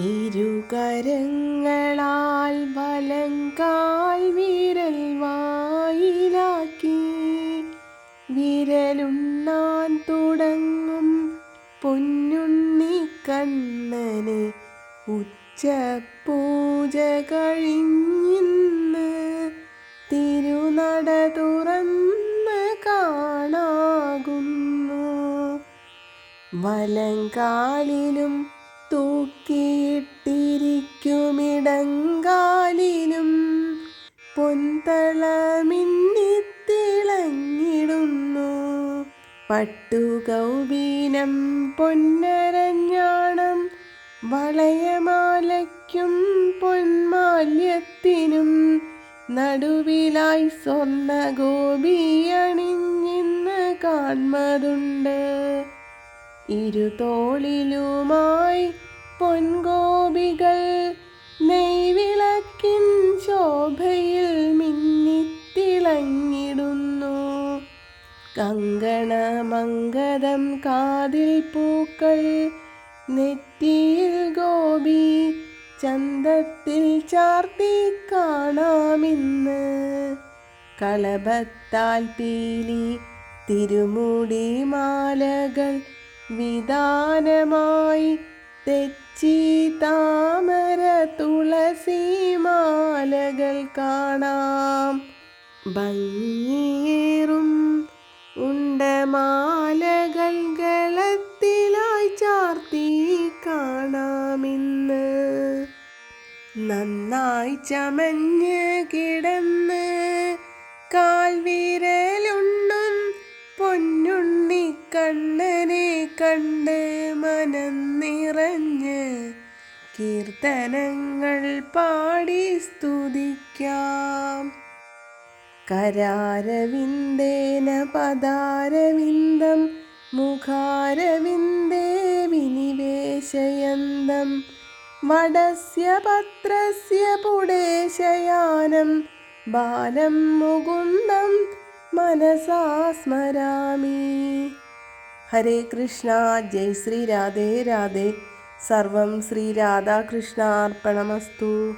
ഇരുകരങ്ങളാൽ വലങ്കാൽ വിരൽ വായിലാക്കി. വിരലുണ്ണാൻ തുടങ്ങും പൊന്നുണ്ണി കണ്ണന് ഉച്ചപൂജ കഴിഞ്ഞിന്ന്. തിരുനട തുറന്ന് കാണാകുന്നു. വലങ്കാലിലും തൂക്കിയിട്ടിരിക്കുമിടങ്കാലിലും പൊന്തളമിന്നിത്തിളങ്ങിടുന്നു പട്ടുകൗബീനം പൊന്നരഞ്ഞാണം വളയമാലയ്ക്കും പൊന്മാല്യത്തിനും നടുവിലായി സ്വർണ ഗോപിയണിഞ്ഞിന്ന് കാൺമതുണ്ട് ഇരുതോളിലുമായി പൊൻഗോപികൾ കങ്കണമംഗതം കാതിൽ പൂക്കൾ നെറ്റിയിൽ ഗോപി ചന്തത്തിൽ ചാർത്തി കാണാമിന്ന്. കളഭത്താൽ പീലി തിരുമുടി മാലകൾ വിധാനമായി തെച്ചി താമര തുളസി മാലകൾ കാണാം. ഭംഗിയേറും നന്നായി ചമഞ്ഞ് കിടന്ന് കാൽവിരലുണ്ണും പൊന്നുണ്ണി കണ്ണനെ കണ്ട് മനം നിറഞ്ഞ് കീർത്തനങ്ങൾ പാടി സ്തുതിക്കാം. കരാരവിന്ദേന പദാരവിന്ദം മുഖാരവിന്ദേ വിനിവേശയന്തം വടസ്യ പത്രസ്യ പുടേശയാനം ബാലം മുകുന്ദം മനസാ സ്മരാമി ഹരേ കൃഷ്ണ ജയ് ശ്രീ രാധേ രാധേ. സർവം ശ്രീ രാധാകൃഷ്ണാർപ്പണമസ്തു.